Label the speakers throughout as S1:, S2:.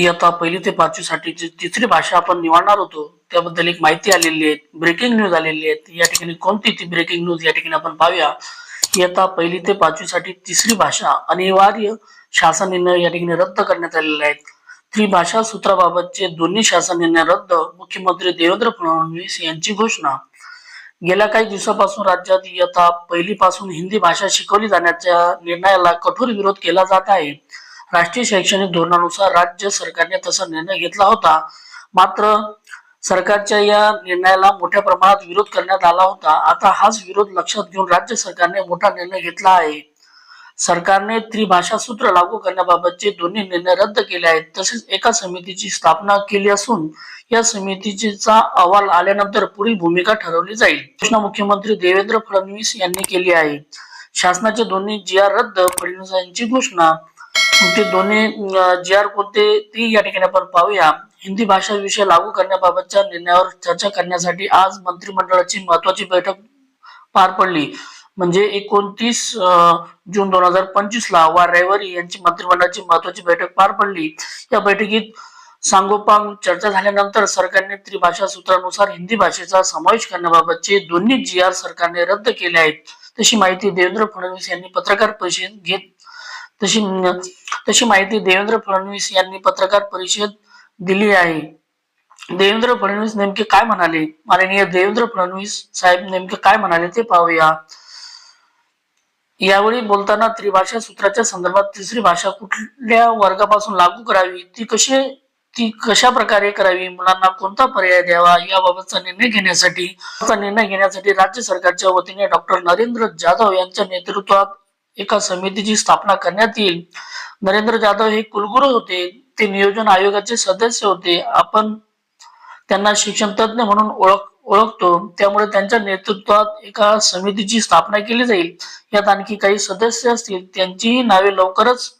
S1: इयत्ता पहिली ते पाचवी साठी जी तिसरी भाषा आपण निवडणार होतो त्याबद्दल एक माहिती आलेली आहे ब्रेकिंग न्यूज आलेली आहे या ठिकाणी कोणती ती ब्रेकिंग न्यूज या ठिकाणी आपण पाहूया? इयत्ता पहिली ते पाचवी साठी तिसरी भाषा अनिवार्य शासन निर्णय या ठिकाणी रद्द करण्यात आलेले आहेत. त्रिभाषा सूत्राबाबतचे दोन्ही शासन निर्णय रद्द मुख्यमंत्री देवेंद्र फडणवीस यांची घोषणा. गेल्या काही दिवसापासून राज्यात इयत्ता पहिलीपासून हिंदी भाषा शिकवली जाण्याच्या निर्णयाला कठोर विरोध केला जात आहे. राष्ट्रीय शैक्षणिक धोरणानुसार राज्य सरकारने तसा निर्णय घेतला होता. मात्र सरकारच्या या निर्णयाला मोठ्या प्रमाणात विरोध करण्यात आला होता. आता हाच विरोध लक्षात घेऊन राज्य सरकारने मोठा निर्णय घेतला आहे. सरकारने त्रिभाषा सूत्र लागू करण्याबाबतचे दोन्ही निर्णय रद्द केले आहेत. तसेच एका समितीची स्थापना केली असून या समितीचा अहवाल आल्यानंतर पुढील भूमिका ठरवली जाईल. घोषणा मुख्यमंत्री देवेंद्र फडणवीस यांनी केली आहे. शासनाचे दोन्ही जी आर रद्द फडणवीस यांची घोषणा ते दोन्ही जी आर कोणते ती या ठिकाणी आपण पाहूया. हिंदी भाषा विषय लागू करण्याबाबतच्या निर्णयावर चर्चा करण्यासाठी आज मंत्रिमंडळाची महत्वाची बैठक पार पडली. म्हणजे एकोणतीस जून दोन हजार पंचवीस ला वार रविवारी यांची मंत्रिमंडळाची महत्वाची बैठक पार पडली. या बैठकीत सांगोपांग चर्चा झाल्यानंतर सरकारने त्रिभाषा सूत्रानुसार हिंदी भाषेचा समावेश करण्याबाबतचे दोन्ही जी आर सरकारने रद्द केले आहेत. तशी माहिती देवेंद्र फडणवीस यांनी पत्रकार परिषद घेत तशी तशी माहिती देवेंद्र फडणवीस यांनी पत्रकार परिषद दिली आहे. देवेंद्र फडणवीस नेमके काय म्हणाले? माननीय देवेंद्र फडणवीस साहेब नेमके काय म्हणाले ते पाहूया. यावेळी बोलताना त्रिभाषा सूत्राच्या संदर्भात तिसरी भाषा कुठल्या वर्गापासून लागू करावी? ती कशी ती कशा प्रकारे करावी? मुलांना कोणता पर्याय द्यावा? याबाबतचा निर्णय घेण्यासाठी निर्णय घेण्यासाठी राज्य सरकारच्या वतीने डॉक्टर नरेंद्र जाधव यांच्या नेतृत्वात एका समितीची स्थापना करण्यात येईल. नरेंद्र जाधव हे कुलगुरू होते. ते नियोजन आयोगाचे सदस्य होते. आपण त्यांना शिक्षण तज्ज्ञ म्हणून ओळख ओळखतो. त्यामुळे त्यांच्या नेतृत्वात एका समितीची स्थापना केली जाईल. यात आणखी काही सदस्य असतील. त्यांचीही नावे लवकरच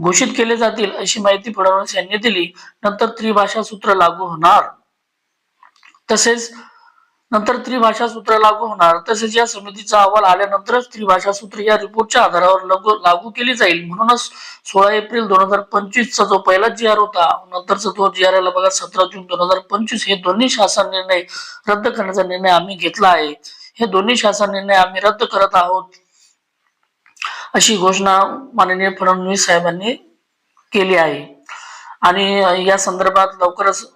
S1: घोषित केले जातील अशी माहिती फडणवीस यांनी दिली. नंतर त्रिभाषा सूत्र लागू होणार. तसेच नंतर त्रिभाषा सूत्र लागू होणार. तसेच या समितीचा अहवाल आल्यानंतरच त्रिभाषा सूत्र या रिपोर्टच्या आधारावर लागू लागू केली जाईल. म्हणूनच सोळा एप्रिल दोन हजार पंचवीस चा जो पहिला जी आर होता नंतरचा तो जी आर आला बघा सतरा जून दोन हजार पंचवीस हे दोन्ही शासन निर्णय रद्द करण्याचा निर्णय आम्ही घेतला आहे. हे दोन्ही शासन निर्णय आम्ही रद्द करत आहोत अशी घोषणा माननीय फडणवीस साहेबांनी केली आहे. आणि या संदर्भात लवकरच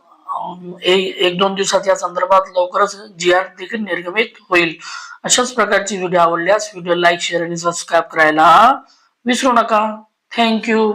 S1: एक दोन दिवसात या संदर्भात लवकरच जी आर देखील निर्गमित होईल. अशाच प्रकारची व्हिडिओ आवडल्यास व्हिडिओ लाईक शेअर आणि सबस्क्राईब करायला विसरू नका. थँक्यू